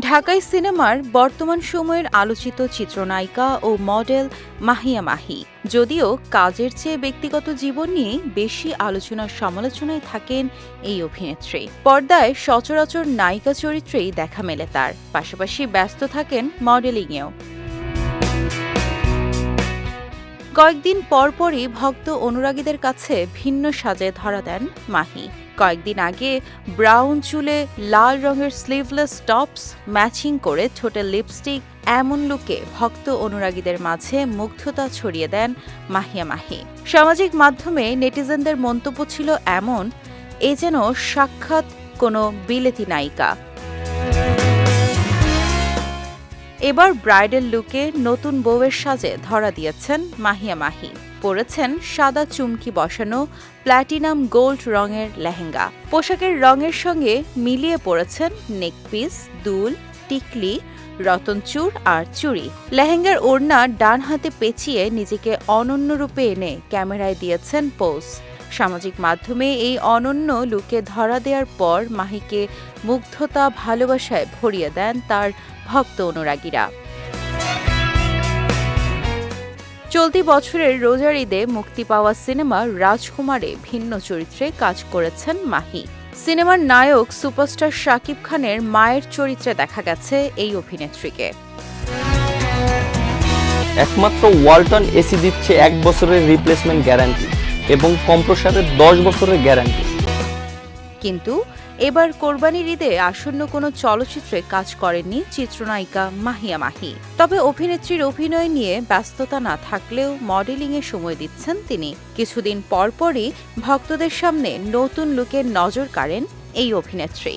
ঢাকাই সিনেমার বর্তমান সময়ের আলোচিত চিত্রনায়িকা ও মডেল মাহিয়া মাহি। যদিও কাজের চেয়ে ব্যক্তিগত জীবন নিয়ে বেশি আলোচনার সমালোচনায় থাকেন এই অভিনেত্রী। পর্দায় সচরাচর নায়িকা চরিত্রেই দেখা মেলে তার। পাশাপাশি ব্যস্ত থাকেন মডেলিংয়েও। কয়েকদিন পরপরই ভক্ত অনুরাগীদের কাছে ভিন্ন সাজে ধরা দেন মাহি। কয়েকদিন আগে ব্রাউন চুলে লাল রঙের স্লিভলেস টপস ম্যাচিং করে ঠোঁটে লিপস্টিক এমন লুকে ভক্ত অনুরাগীদের মাঝে মুগ্ধতা ছড়িয়ে দেন মাহিয়া মাহি। সামাজিক মাধ্যমে নেটিজেনদের মন্তব্য ছিল এমন, এ যেন সাক্ষাৎ কোনো বিলেতি নায়িকা। এবার ব্রাইডাল লুকে নতুন বউয়ের সাজে ধরা দিয়েছেন মাহিয়া মাহি। পরেছেন সাদা চুমকি বসানো প্ল্যাটিনাম গোল্ড রঙের লেহেঙ্গা। পোশাকের রঙের সঙ্গে মিলিয়ে পরেছেন নেকপিস দুল, টিকলি রতনচূড় আর চুড়ি। লেহেঙ্গার ওড়না ডান হাতে পেঁচিয়ে নিজেকে অনন্য রূপে এনে ক্যামেরায় দিয়েছেন পোজ। সামাজিক মাধ্যমে এই অনন্য লুকে ধরা দেওয়ার পর মাহিকে মুগ্ধতা, ভালোবাসায় ভরিয়ে দেন তার ভক্ত অনুরাগীরা। চলতি বছরের রোজার ঈদে মুক্তি পাওয়া সিনেমা রাজকুমারে ভিন্ন চরিত্রে কাজ করেছেন মাহি। সিনেমার নায়ক সুপারস্টার শাকিব খানের মায়ের চরিত্রে দেখা গেছে এই অভিনেত্রীকে। একমাত্র ওয়ালটন এসি দিচ্ছে এক বছরের রিপ্লেসমেন্ট গ্যারান্টি এবং কম্প্রসারের দশ বছরের গ্যারান্টি। কিন্তু এবার কোরবানির ঈদে আসন্ন কোনো চলচ্চিত্রে কাজ করেননি চিত্রনায়িকা মাহিয়া মাহি। তবে অভিনেত্রীর অভিনয় নিয়ে ব্যস্ততা না থাকলেও মডেলিংয়ে সময় দিচ্ছেন তিনি। কিছুদিন পরপরই ভক্তদের সামনে নতুন লুকে নজর কাড়েন এই অভিনেত্রী।